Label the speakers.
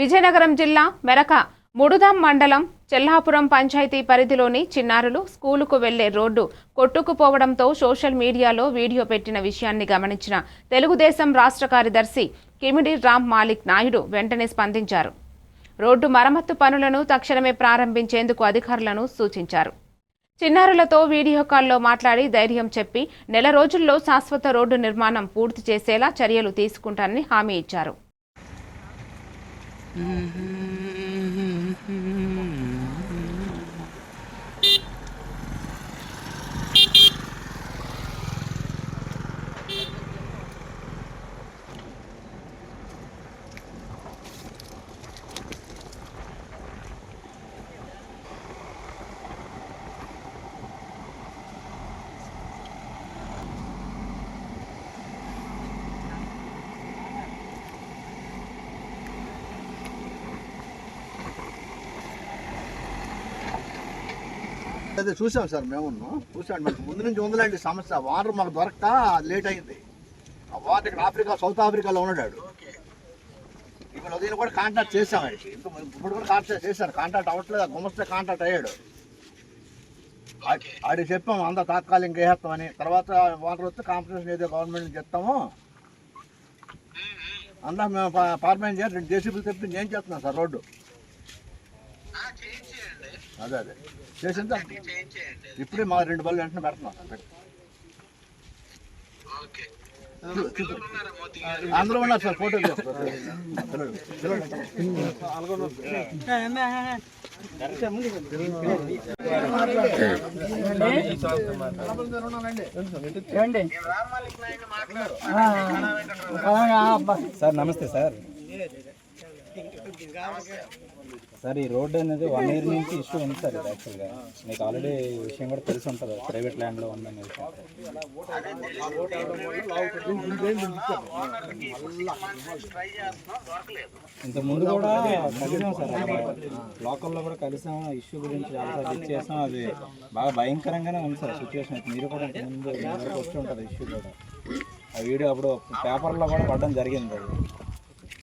Speaker 1: విజయనగరం జిల్లా మెరక ముడుదాం మండలం చెల్లాపురం పంచాయతీ పరిధిలోని చిన్నారులు స్కూలుకు వెళ్ళే రోడ్డు కొట్టుకుపోవడంతో సోషల్ మీడియాలో వీడియో పెట్టిన విషయాన్ని గమనించిన తెలుగుదేశం రాష్ట్ర కార్యదర్శి కిమిడి రామ్ మాలిక్ నాయుడు వెంటనే స్పందించారు. రోడ్డు మరమ్మత్తు పనులను తక్షణమే ప్రారంభించేందుకు అధికారులను సూచించారు. చిన్నారులతో వీడియో కాల్లో మాట్లాడి ధైర్యం చెప్పి నెల రోజుల్లో శాశ్వత రోడ్డు నిర్మాణం పూర్తి చేసేలా చర్యలు తీసుకుంటానని హామీ ఇచ్చారు. Mm-hmm.
Speaker 2: అదే చూసాం సార్ మేము చూసాం. మనకు ముందు నుంచి ఉందిలాంటి సమస్య. వాటర్ మాకు దొరక్క లేట్ అయింది. ఆ వాటర్ ఇక్కడ ఆఫ్రికా సౌత్ ఆఫ్రికాలో ఉన్నాడు. ఇప్పుడు ఉదయం కూడా కాంటాక్ట్ చేసాం ఆయనకి. ఇంకా ఇప్పుడు కూడా కాంటాక్ట్ చేశారు. కాంటాక్ట్ అవ్వట్లేదు. గుమస్తే కాంటాక్ట్ అయ్యాడు. ఆడికి చెప్పాము అంత తాత్కాలిక వేసేస్తామని తర్వాత వాటర్ వస్తే కాంపిటీషన్ ఏదో గవర్నమెంట్ చెప్తాము. అందా మేము పార్మెంట్ చేసి రెండు జేసీబీలు తెప్పి నేను చేస్తున్నాం సార్ రోడ్డు. అదే అదే. చేసింది? ఇప్పుడే మా రెండు బళ్ళు వెంటనే పెడుతున్నాం అందరూ ఉన్నారు సార్ ఫోటో
Speaker 3: సార్ నమస్తే సార్. సార్ ఈ రోడ్ అనేది వన్ ఇయర్ నుంచి ఇష్యూ ఉంది సార్ ఇది యాక్చువల్గా మీకు ఆల్రెడీ ఈ విషయం కూడా తెలిసి ఉంటుంది. ప్రైవేట్ ల్యాండ్లో ఉందని ఇంత ముందు కూడా కలిసాం సార్ లోకల్లో కూడా కలిసాం. ఇష్యూ గురించి చాలాసార్లు ఇచ్చేసాం అది బాగా భయంకరంగానే ఉంది సార్ సిచ్యువేషన్ మీరు కూడా ముందు వచ్చి ఉంటుంది ఇష్యూ కూడా. ఆ వీడియో అప్పుడు పేపర్లో కూడా పడడం జరిగింది అది.